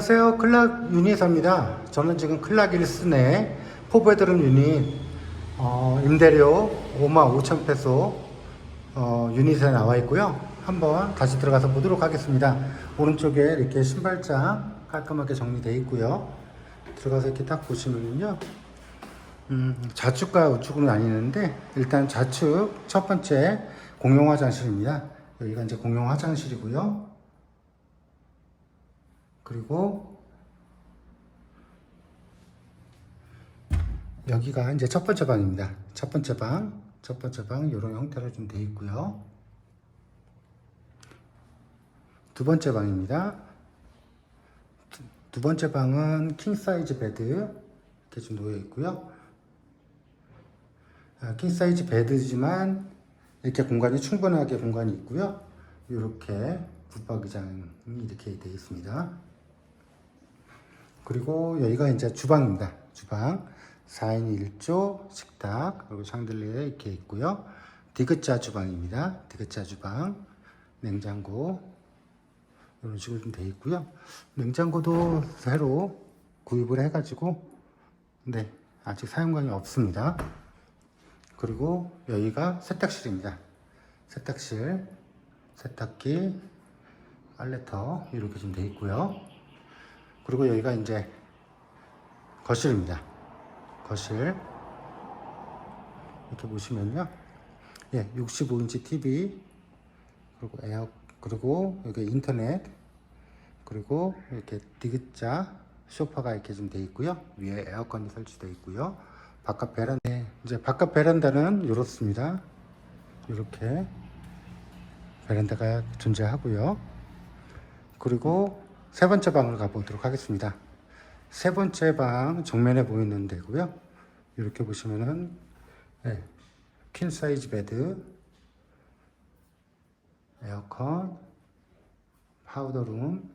안녕하세요. 클락 유니사입니다. 저는 지금 클락 일순의 포베드룸 유닛 어, 임대료 5만 5천 페소 어, 유닛에 나와 있고요. 한번 다시 들어가서 보도록 하겠습니다. 오른쪽에 이렇게 신발장 깔끔하게 정리되어 있고요. 들어가서 이렇게 딱 보시면요. 음, 좌측과 우측으로 나뉘는데 일단 좌측 첫 번째 공용 화장실입니다. 여기가 이제 공용 화장실이고요. 그리고 여기가 이제 첫 번째 방입니다. 첫 번째 방, 첫 번째 방 이런 형태로 좀 되어 있고요. 두 번째 방입니다. 두, 두 번째 방은 킹 사이즈 베드 이렇게 좀 놓여 있고요. 아, 킹 사이즈 베드지만 이렇게 공간이 충분하게 공간이 있고요. 이렇게 붙박이장이 이렇게 되어 있습니다. 그리고 여기가 이제 주방입니다. 주방 4인 1조 식탁 그리고 샹들리에 이렇게 있고요. 디귿자 주방입니다. 디귿자 주방 냉장고 이런 식으로 좀 되어 있고요. 냉장고도 새로 구입을 해가지고 네 아직 사용감이 없습니다. 그리고 여기가 세탁실입니다. 세탁실 세탁기 빨래터 이렇게 좀 되어 있고요. 그리고 여기가 이제 거실입니다. 거실 이렇게 보시면요, 예, 65인치 TV 그리고 에어 그리고 여기 인터넷 그리고 이렇게 디귿자 소파가 이렇게 좀 되어 있고요. 위에 에어컨이 설치되어 있고요. 바깥 베란다 네, 이제 바깥 베란다는 이렇습니다. 이렇게 베란다가 존재하고요. 그리고 세 번째 방을 가보도록 하겠습니다. 세 번째 방 정면에 보이는 데고요. 이렇게 보시면은 네, 퀸 사이즈 베드, 에어컨, 파우더룸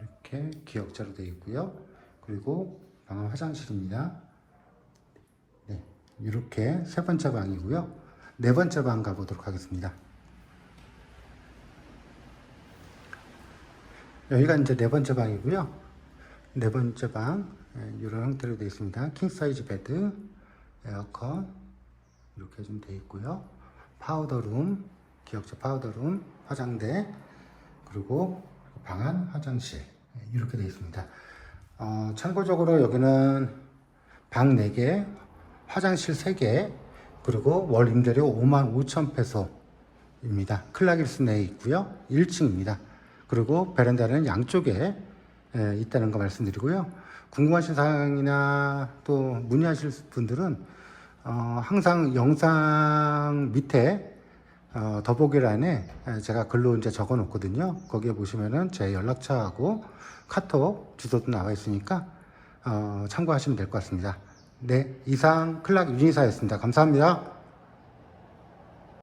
이렇게 기역자로 되어 있고요. 그리고 방은 화장실입니다. 네, 이렇게 세 번째 방이고요. 네 번째 방 가보도록 하겠습니다. 여기가 이제 네 번째 방이고요. 네 번째 방 예, 이런 형태로 되어 있습니다. 킹 사이즈 베드, 에어컨 이렇게 좀 되어 있고요. 파우더룸, 기역자 파우더룸, 화장대 그리고 방안 화장실 예, 이렇게 되어 있습니다. 어, 참고적으로 여기는 방 4개, 화장실 3개, 그리고 월 임대료 5만 5천 페소입니다. 클라길스 내에 있고요. 1층입니다. 그리고 베란다는 양쪽에 에, 있다는 거 말씀드리고요. 궁금하신 사항이나 또 문의하실 분들은 어, 항상 영상 밑에 어, 더보기란에 에, 제가 글로 이제 적어 놓거든요. 거기에 보시면은 제 연락처하고 카톡 주소도 나와 있으니까 어, 참고하시면 될 것 같습니다. 네, 이상 클락 유니사였습니다. 감사합니다.